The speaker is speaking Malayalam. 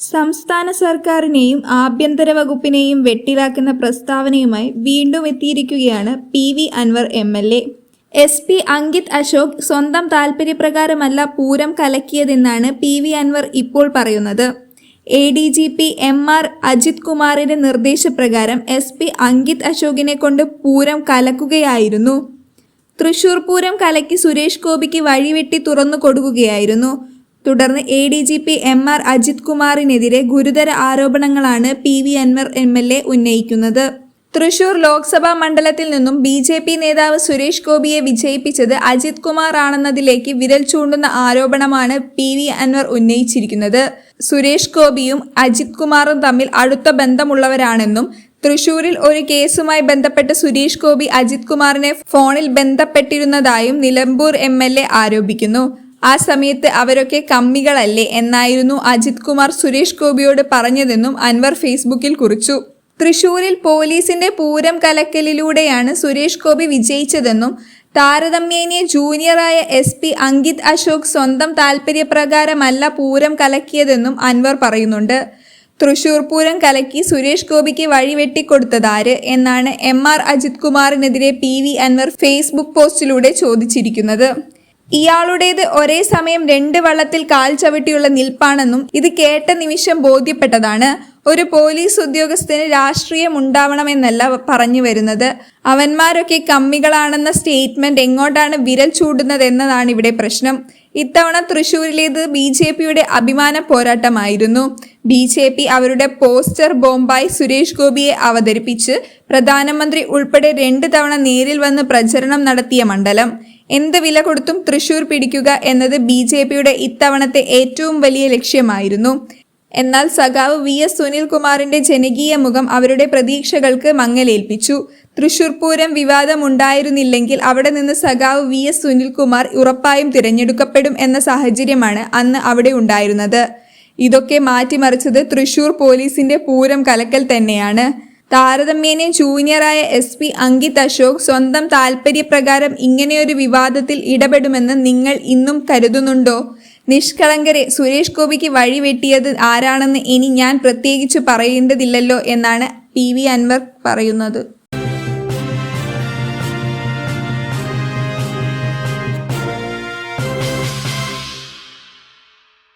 സംസ്ഥാന സർക്കാരിനെയും ആഭ്യന്തര വകുപ്പിനെയും വെട്ടിലാക്കുന്ന പ്രസ്താവനയുമായി വീണ്ടും എത്തിയിരിക്കുകയാണ് P V Anvar M L A. S P Ankit Ashok സ്വന്തം താൽപര്യപ്രകാരമല്ല പൂരം കലക്കിയതെന്നാണ് പി വി അൻവർ ഇപ്പോൾ പറയുന്നത്. A D G P M R Ajith കുമാറിന്റെ നിർദ്ദേശപ്രകാരം എസ് പി അങ്കിത് അശോകിനെ കൊണ്ട് പൂരം കലക്കുകയായിരുന്നു. തൃശൂർ പൂരം കലക്കി സുരേഷ് ഗോപിക്ക് വഴിവെട്ടി തുറന്നു കൊടുക്കുകയായിരുന്നു. തുടർന്ന് A D G P M R Ajith കുമാറിനെതിരെ ഗുരുതര ആരോപണങ്ങളാണ് P V Anvar M L A ഉന്നയിക്കുന്നത്. തൃശൂർ ലോക്സഭാ മണ്ഡലത്തിൽ നിന്നും ബി ജെ പി നേതാവ് സുരേഷ് ഗോപിയെ വിജയിപ്പിച്ചത് അജിത് കുമാർ ആണെന്നതിലേക്ക് വിരൽ ചൂണ്ടുന്ന ആരോപണമാണ് പി വി അൻവർ ഉന്നയിച്ചിരിക്കുന്നത്. സുരേഷ് ഗോപിയും അജിത് കുമാറും തമ്മിൽ അടുത്ത ബന്ധമുള്ളവരാണെന്നും തൃശൂരിൽ ഒരു കേസുമായി ബന്ധപ്പെട്ട് സുരേഷ് ഗോപി അജിത് കുമാറിനെ ഫോണിൽ ബന്ധപ്പെട്ടിരുന്നതായും നിലമ്പൂർ എം ആരോപിക്കുന്നു. ആ സമയത്ത് അവരൊക്കെ കമ്മികളല്ലേ എന്നായിരുന്നു അജിത് കുമാർ സുരേഷ് ഗോപിയോട് പറഞ്ഞതെന്നും അൻവർ ഫേസ്ബുക്കിൽ കുറിച്ചു. തൃശൂരിൽ പോലീസിന്റെ പൂരം കലക്കലിലൂടെയാണ് സുരേഷ് ഗോപി വിജയിച്ചതെന്നും താരതമ്യേനെ ജൂനിയറായ എസ് പി അങ്കിത് അശോക് സ്വന്തം താൽപര്യപ്രകാരമല്ല പൂരം കലക്കിയതെന്നും അൻവർ പറയുന്നുണ്ട്. തൃശൂർ പൂരം കലക്കി സുരേഷ് ഗോപിക്ക് വഴിവെട്ടിക്കൊടുത്തതാര് എന്നാണ് എം ആർ അജിത് കുമാറിനെതിരെ പി വി അൻവർ ഫേസ്ബുക്ക് പോസ്റ്റിലൂടെ ചോദിച്ചിരിക്കുന്നത്. ഇയാളുടേത് ഒരേ സമയം രണ്ട് വള്ളത്തിൽ കാൽ ചവിട്ടിയുള്ള നിൽപ്പാണെന്നും ഇത് കേട്ട നിമിഷം ബോധ്യപ്പെട്ടതാണ്. ഒരു പോലീസ് ഉദ്യോഗസ്ഥന് രാഷ്ട്രീയം ഉണ്ടാവണമെന്നല്ല പറഞ്ഞു വരുന്നത്. അവന്മാരൊക്കെ കമ്മികളാണെന്ന സ്റ്റേറ്റ്മെന്റ് എങ്ങോട്ടാണ് വിരൽ ചൂടുന്നത് എന്നതാണ് ഇവിടെ പ്രശ്നം. ഇത്തവണ തൃശൂരിലേത് ബി ജെ പിയുടെ അഭിമാന പോരാട്ടമായിരുന്നു. ബി ജെ പി അവരുടെ പോസ്റ്റർ ബോംബായി സുരേഷ് ഗോപിയെ അവതരിപ്പിച്ച് പ്രധാനമന്ത്രി ഉൾപ്പെടെ രണ്ട് തവണ നേരിൽ വന്ന് പ്രചരണം നടത്തിയ മണ്ഡലം. എന്ത് വില കൊടുത്തും തൃശൂർ പിടിക്കുക എന്നത് ബി ജെ പിയുടെ ഇത്തവണത്തെ ഏറ്റവും വലിയ ലക്ഷ്യമായിരുന്നു. എന്നാൽ സഖാവ് വി എസ് സുനിൽകുമാറിന്റെ ജനകീയ മുഖം അവരുടെ പ്രതീക്ഷകൾക്ക് മങ്ങലേൽപ്പിച്ചു. തൃശൂർ പൂരം വിവാദമുണ്ടായിരുന്നില്ലെങ്കിൽ അവിടെ നിന്ന് സഖാവ് വി എസ് സുനിൽകുമാർ ഉറപ്പായും തിരഞ്ഞെടുക്കപ്പെടും എന്ന സാഹചര്യമാണ് അന്ന് അവിടെ ഉണ്ടായിരുന്നത്. ഇതൊക്കെ മാറ്റിമറിച്ചത് തൃശൂർ പോലീസിന്റെ പൂരം കലക്കൽ തന്നെയാണ്. താരതമ്യേന ജൂനിയറായ എസ് പി അങ്കിത് അശോക് സ്വന്തം താൽപര്യപ്രകാരം ഇങ്ങനെയൊരു വിവാദത്തിൽ ഇടപെടുമെന്ന് നിങ്ങൾ ഇന്നും കരുതുന്നുണ്ടോ? നിഷ്കളങ്കരെ സുരേഷ് ഗോപിക്ക് വഴിവെട്ടിയത് ആരാണെന്ന് ഇനി ഞാൻ പ്രത്യേകിച്ച് പറയേണ്ടതില്ലല്ലോ എന്നാണ് പി വി അൻവർ പറയുന്നത്.